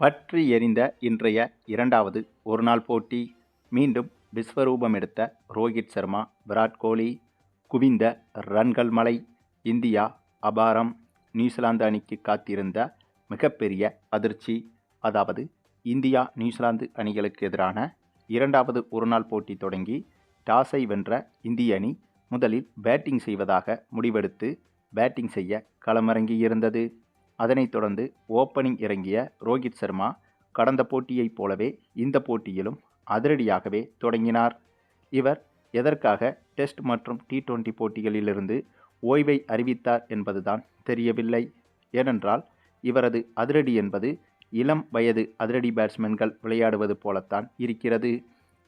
பற்றி எறிந்த இன்றைய இரண்டாவது ஒருநாள் போட்டி. மீண்டும் விஸ்வரூபம் எடுத்த ரோஹித் சர்மா விராட் கோலி குவிந்த ரன்கள் மலை இந்தியா அபாரம் நியூசிலாந்து அணிக்கு காத்திருந்த மிகப்பெரிய அதிர்ச்சி. அதாவது இந்தியா நியூசிலாந்து அணிகளுக்கு எதிரான இரண்டாவது ஒருநாள் போட்டி தொடங்கி டாஸை வென்ற இந்திய அணி முதலில் பேட்டிங் செய்வதாக முடிவெடுத்து பேட்டிங் செய்ய களமிறங்கியிருந்தது. அதனைத் தொடர்ந்து ஓப்பனிங் இறங்கிய ரோஹித் சர்மா கடந்த போட்டியைப் போலவே இந்த போட்டியிலும் அதிரடியாகவே தொடங்கினார். இவர் எதற்காக டெஸ்ட் மற்றும் டி டுவெண்டி போட்டிகளிலிருந்து ஓய்வை அறிவித்தார் என்பதுதான் தெரியவில்லை. ஏனென்றால் இவரது அதிரடி என்பது இளம் வயது அதிரடி பேட்ஸ்மேன்கள் விளையாடுவது போலத்தான் இருக்கிறது.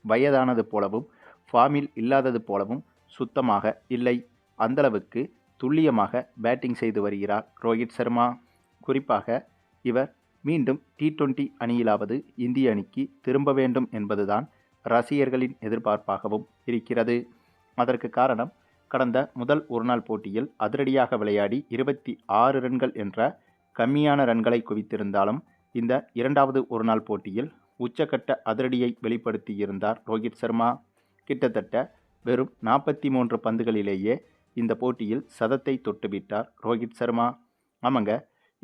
வயதானது போலவும் ஃபார்மில் இல்லாதது போலவும் சுத்தமாக இல்லை. அந்தளவுக்கு துல்லியமாக பேட்டிங் செய்து வருகிறார் ரோஹித் சர்மா. குறிப்பாக இவர் மீண்டும் டி டுவெண்டி அணியிலாவது இந்திய அணிக்கு திரும்ப வேண்டும் என்பதுதான் ரசிகர்களின் எதிர்பார்ப்பாகவும் இருக்கிறது. அதற்கு காரணம் கடந்த முதல் ஒருநாள் போட்டியில் அதிரடியாக விளையாடி இருபத்தி ஆறு ரன்கள் என்ற கம்மியான ரன்களை குவித்திருந்தாலும் இந்த இரண்டாவது ஒருநாள் போட்டியில் உச்சக்கட்ட அதிரடியை வெளிப்படுத்தியிருந்தார் ரோஹித் சர்மா. கிட்டத்தட்ட வெறும் நாற்பத்தி மூன்று பந்துகளிலேயே இந்த போட்டியில் சதத்தை தொட்டுவிட்டார் ரோஹித் சர்மா. ஆமாங்க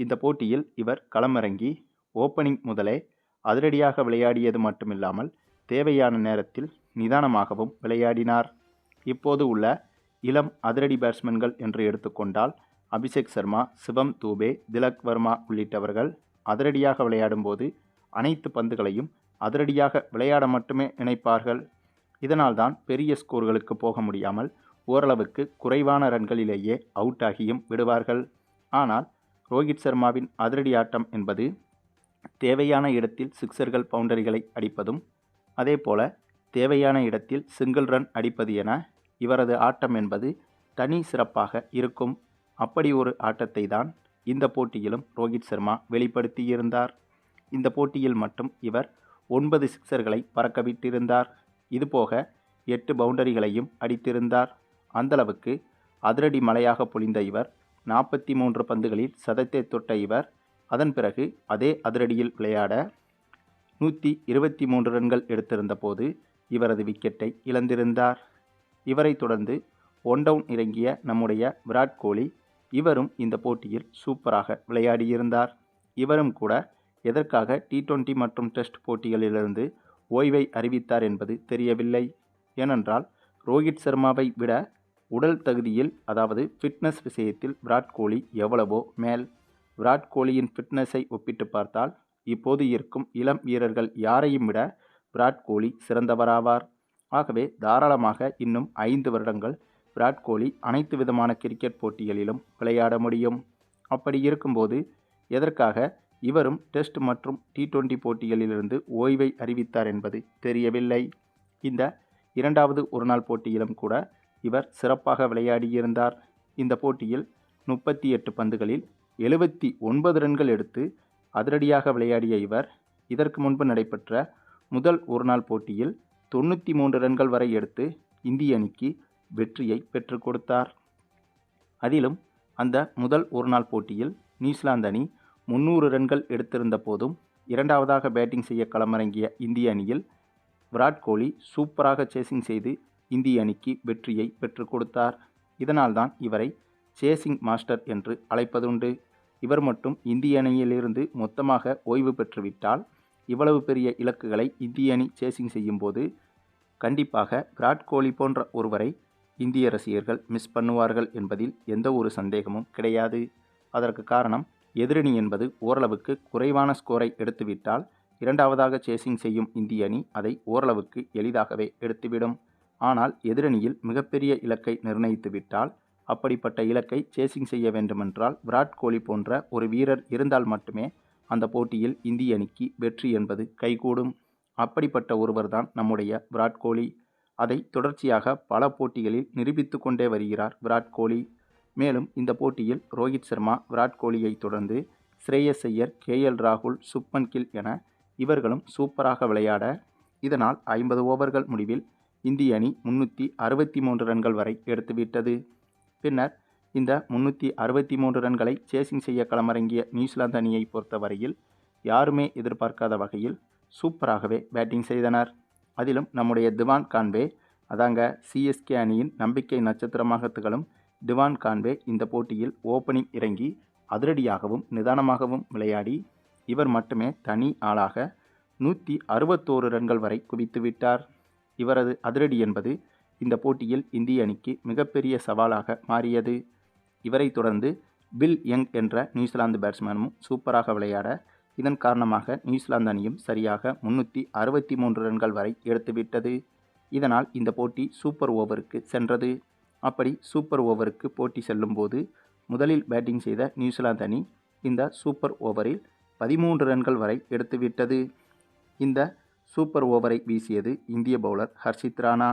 இந்த போட்டியில் இவர் களமிறங்கி ஓப்பனிங் முதலே அதிரடியாக விளையாடியது மட்டுமில்லாமல் தேவையான நேரத்தில் நிதானமாகவும் விளையாடினார். இப்போது உள்ள இளம் அதிரடி பேட்ஸ்மேன்கள் என்று எடுத்துக்கொண்டால் அபிஷேக் சர்மா சிவம் தூபே திலக் வர்மா உள்ளிட்டவர்கள் அதிரடியாக விளையாடும்போது அனைத்து பந்துகளையும் அதிரடியாக விளையாட மட்டுமே நினைப்பார்கள். இதனால்தான் பெரிய ஸ்கோர்களுக்கு போக முடியாமல் ஓரளவுக்கு குறைவான ரன்களிலேயே அவுட் ஆகியும் விடுவார்கள். ஆனால் ரோஹித் சர்மாவின் அதிரடி ஆட்டம் என்பது தேவையான இடத்தில் சிக்சர்கள் பவுண்டரிகளை அடிப்பதும் அதேபோல தேவையான இடத்தில் சிங்கிள் ரன் அடிப்பது என இவரது ஆட்டம் என்பது தனி சிறப்பாக இருக்கும். அப்படி ஒரு ஆட்டத்தை தான் இந்த போட்டியிலும் ரோஹித் சர்மா வெளிப்படுத்தியிருந்தார். இந்த போட்டியில் மட்டும் இவர் ஒன்பது சிக்சர்களை பறக்கவிட்டிருந்தார். இதுபோக எட்டு பவுண்டரிகளையும் அடித்திருந்தார். அந்தளவுக்கு அதிரடி மலையாக பொழிந்த இவர் நாற்பத்தி மூன்று பந்துகளில் சதத்தை தொட்ட இவர். அதன் பிறகு அதே அதிரடியில் விளையாட நூற்றி இருபத்தி மூன்று ரன்கள் எடுத்திருந்த போது இவரது விக்கெட்டை இழந்திருந்தார். இவரை தொடர்ந்து ஒன் டவுன் இறங்கிய நம்முடைய விராட் கோலி இவரும் இந்த போட்டியில் சூப்பராக விளையாடியிருந்தார். இவரும் கூட எதற்காக டி டுவெண்ட்டி மற்றும் டெஸ்ட் போட்டிகளிலிருந்து ஓய்வை அறிவித்தார் என்பது தெரியவில்லை. ஏனென்றால் ரோஹித் சர்மாவை விட உடல் தகுதியில் அதாவது ஃபிட்னஸ் விஷயத்தில் விராட் கோலி எவ்வளவோ மேல். விராட் கோலியின் ஃபிட்னஸை ஒப்பிட்டு பார்த்தால் இப்போது இருக்கும் இளம் வீரர்கள் யாரையும் விட விராட் கோலி சிறந்தவராவார். ஆகவே தாராளமாக இன்னும் ஐந்து வருடங்கள் விராட் கோலி அனைத்து விதமான கிரிக்கெட் போட்டிகளிலும் விளையாட முடியும். அப்படி இருக்கும்போது எதற்காக இவரும் டெஸ்ட் மற்றும் டி டுவெண்டி போட்டிகளிலிருந்து ஓய்வை அறிவித்தார் என்பது தெரியவில்லை. இந்த இரண்டாவது ஒருநாள் போட்டியிலும் கூட இவர் சிறப்பாக விளையாடியிருந்தார். இந்த போட்டியில் முப்பத்தி எட்டு பந்துகளில் எழுபத்தி ஒன்பது ரன்கள் எடுத்து அதிரடியாக விளையாடிய இவர் இதற்கு முன்பு நடைபெற்ற முதல் ஒருநாள் போட்டியில் தொண்ணூற்றி மூன்று ரன்கள் வரை எடுத்து இந்திய அணிக்கு வெற்றியை பெற்றுக் கொடுத்தார். அதிலும் அந்த முதல் ஒருநாள் போட்டியில் நியூசிலாந்து அணி முந்நூறு ரன்கள் எடுத்திருந்த போதும் இரண்டாவதாக பேட்டிங் செய்ய களமிறங்கிய இந்திய அணியில் விராட் கோலி சூப்பராக சேசிங் செய்து இந்திய அணிக்கு வெற்றியை பெற்றுக் கொடுத்தார். இதனால்தான் இவரை சேசிங் மாஸ்டர் என்று அழைப்பதுண்டு. இவர் மட்டும் இந்திய அணியிலிருந்து மொத்தமாக ஓய்வு பெற்றுவிட்டால் இவ்வளவு பெரிய இலக்குகளை இந்திய அணி சேசிங் செய்யும்போது கண்டிப்பாக விராட் கோலி போன்ற ஒருவரை இந்திய ரசிகர்கள் மிஸ் பண்ணுவார்கள் என்பதில் எந்த ஒரு சந்தேகமும் கிடையாது. அதற்கு காரணம் எதிரணி என்பது ஓரளவுக்கு குறைவான ஸ்கோரை எடுத்துவிட்டால் இரண்டாவதாக சேசிங் செய்யும் இந்திய அணி அதை ஓரளவுக்கு எளிதாகவே எடுத்துவிடும். ஆனால் எதிரணியில் மிகப்பெரிய இலக்கை நிர்ணயித்துவிட்டால் அப்படிப்பட்ட இலக்கை சேசிங் செய்ய வேண்டுமென்றால் விராட் கோலி போன்ற ஒரு வீரர் இருந்தால் மட்டுமே அந்த போட்டியில் இந்திய அணிக்கு வெற்றி என்பது கைகூடும். அப்படிப்பட்ட ஒருவர்தான் நம்முடைய விராட் கோலி. அதை தொடர்ச்சியாக பல போட்டிகளில் நிரூபித்து கொண்டே வருகிறார் விராட் கோலி. மேலும் இந்த போட்டியில் ரோஹித் சர்மா விராட் கோலியை தொடர்ந்து ஸ்ரேயஸ் ஐயர் கே எல் ராகுல் சுப்மன் கில் என இவர்களும் சூப்பராக விளையாட இதனால் ஐம்பது ஓவர்கள் முடிவில் இந்திய அணி முன்னூற்றி அறுபத்தி மூன்று ரன்கள் வரை எடுத்துவிட்டது பின்னர் இந்த முன்னூற்றி அறுபத்தி மூன்று ரன்களை சேசிங் செய்ய களமிறங்கிய நியூசிலாந்து அணியை பொறுத்தவரையில் யாருமே எதிர்பார்க்காத வகையில் சூப்பராகவே பேட்டிங் செய்தனர். அதிலும் நம்முடைய திவான் கான்வே அதாங்க சிஎஸ்கே அணியின் நம்பிக்கை நட்சத்திரமாக திகழும் திவான் கான்வே இந்த போட்டியில் ஓப்பனிங் இறங்கி அதிரடியாகவும் நிதானமாகவும் விளையாடி இவர் மட்டுமே தனி ஆளாக நூற்றி அறுபத்தோரு ரன்கள் வரை குவித்து விட்டார். இவரது அதிரடி என்பது இந்த போட்டியில் இந்திய அணிக்கு மிகப்பெரிய சவாலாக மாறியது. இவரை தொடர்ந்து பில் யங் என்ற நியூசிலாந்து பேட்ஸ்மேனும் சூப்பராக விளையாட இதன் காரணமாக நியூசிலாந்து அணியும் சரியாக முன்னூற்றி அறுபத்தி மூன்று ரன்கள் வரை எடுத்துவிட்டது. இதனால் இந்த போட்டி சூப்பர் ஓவருக்கு சென்றது. அப்படி சூப்பர் ஓவருக்கு போட்டி செல்லும்போது முதலில் பேட்டிங் செய்த நியூசிலாந்து அணி இந்த சூப்பர் ஓவரில் பதிமூன்று ரன்கள் வரை எடுத்துவிட்டது. இந்த சூப்பர் ஓவரை வீசியது இந்திய பவுலர் ஹர்ஷித் ராணா.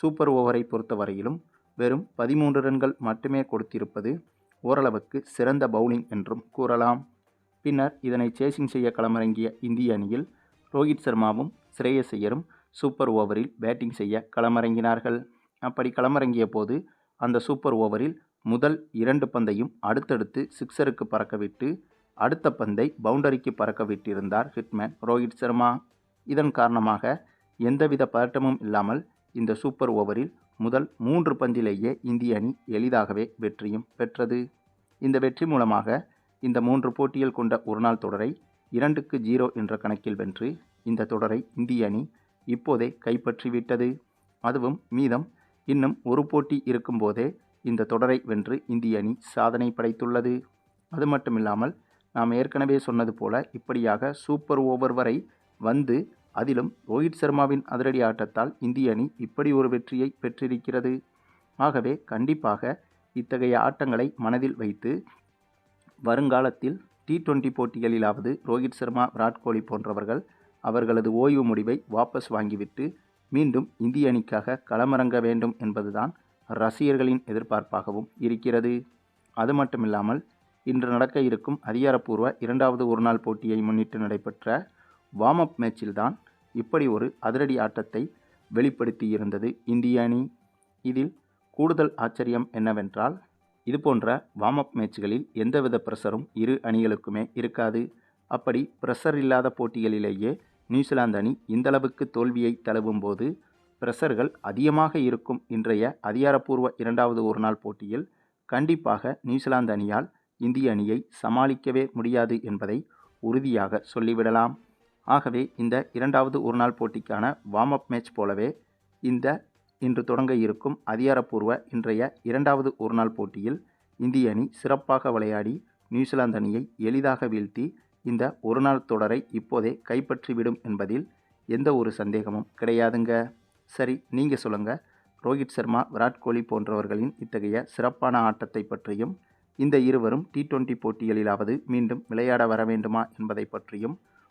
சூப்பர் ஓவரை பொறுத்தவரையிலும் வெறும் பதிமூன்று ரன்கள் மட்டுமே கொடுத்திருப்பது ஓரளவுக்கு சிறந்த பவுலிங் என்றும் கூறலாம். பின்னர் இதனை சேசிங் செய்ய களமிறங்கிய இந்திய அணியில் ரோஹித் சர்மாவும் ஸ்ரேயஸ் ஐயரும் சூப்பர் ஓவரில் பேட்டிங் செய்ய களமிறங்கினார்கள். அப்படி களமிறங்கிய போது அந்த சூப்பர் ஓவரில் முதல் இரண்டு பந்தையும் அடுத்தடுத்து சிக்ஸருக்கு பறக்கவிட்டு அடுத்த பந்தை பவுண்டரிக்கு பறக்க விட்டிருந்தார் ஹிட்மேன் ரோஹித் சர்மா. இதன் காரணமாக எந்தவித பதட்டமும் இல்லாமல் இந்த சூப்பர் ஓவரில் முதல் மூன்று பந்திலேயே இந்திய அணி எளிதாகவே வெற்றியும் பெற்றது. இந்த வெற்றி மூலமாக இந்த மூன்று போட்டிகள் கொண்ட ஒருநாள் தொடரை இரண்டுக்கு ஜீரோ என்ற கணக்கில் வென்று இந்த தொடரை இந்திய அணி இப்போதே கைப்பற்றிவிட்டது. அதுவும் மீதம் இன்னும் ஒரு போட்டி இருக்கும்போதே இந்த தொடரை வென்று இந்திய அணி சாதனை படைத்துள்ளது. அது மட்டுமில்லாமல் நாம் ஏற்கனவே சொன்னது போல இப்படியாக சூப்பர் ஓவர் வரை வந்து அதிலும் ரோஹித் சர்மாவின் அதிரடி ஆட்டத்தால் இந்திய அணி இப்படி ஒரு வெற்றியை பெற்றிருக்கிறது. ஆகவே கண்டிப்பாக இத்தகைய ஆட்டங்களை மனதில் வைத்து வருங்காலத்தில் டி டுவெண்டி போட்டிகளிலாவது ரோஹித் சர்மா விராட் கோலி போன்றவர்கள் அவர்களது ஓய்வு முடிவை வாபஸ் வாங்கிவிட்டு மீண்டும் இந்திய அணிக்காக களமிறங்க வேண்டும் என்பதுதான் ரசிகர்களின் எதிர்பார்ப்பாகவும் இருக்கிறது. அது மட்டுமில்லாமல் இன்று நடக்க இருக்கும் அதிகாரப்பூர்வ இரண்டாவது ஒருநாள் போட்டியை முன்னிட்டு நடைபெற்ற வார்ம் அப் மேட்சில் தான் இப்படி ஒரு அதிரடி ஆட்டத்தை வெளிப்படுத்தியிருந்தது இந்திய அணி. இதில் கூடுதல் ஆச்சரியம் என்னவென்றால் இதுபோன்ற வார்ம் அப் மேட்ச்களில் எந்தவித ப்ரெஷரும் இரு அணிகளுக்குமே இருக்காது. அப்படி ப்ரெஷர் இல்லாத போட்டிகளிலேயே நியூசிலாந்து அணி இந்தளவுக்கு தோல்வியை தழுவும் போது ப்ரெஷர்கள் அதிகமாக இருக்கும் இன்றைய அதிகாரப்பூர்வ இரண்டாவது ஒருநாள் போட்டியில் கண்டிப்பாக நியூசிலாந்து அணியால் இந்திய அணியை சமாளிக்கவே முடியாது என்பதை உறுதியாக சொல்லிவிடலாம். ஆகவே இந்த இரண்டாவது ஒருநாள் போட்டிக்கான வார்ம் அப் மேட்ச் போலவே இந்த இன்று தொடங்க இருக்கும் அதிகாரப்பூர்வ இன்றைய இரண்டாவது ஒருநாள் போட்டியில் இந்திய அணி சிறப்பாக விளையாடி நியூசிலாந்து அணியை எளிதாக வீழ்த்தி இந்த ஒருநாள் தொடரை இப்போதே கைப்பற்றிவிடும் என்பதில் எந்த ஒரு சந்தேகமும் கிடையாதுங்க. சரி நீங்கள் சொல்லுங்கள் ரோஹித் சர்மா விராட் கோலி போன்றவர்களின் இத்தகைய சிறப்பான ஆட்டத்தை பற்றியும் இந்த இருவரும் டி டுவெண்ட்டி போட்டிகளிலாவது மீண்டும் விளையாட வர வேண்டுமா என்பதை பற்றியும்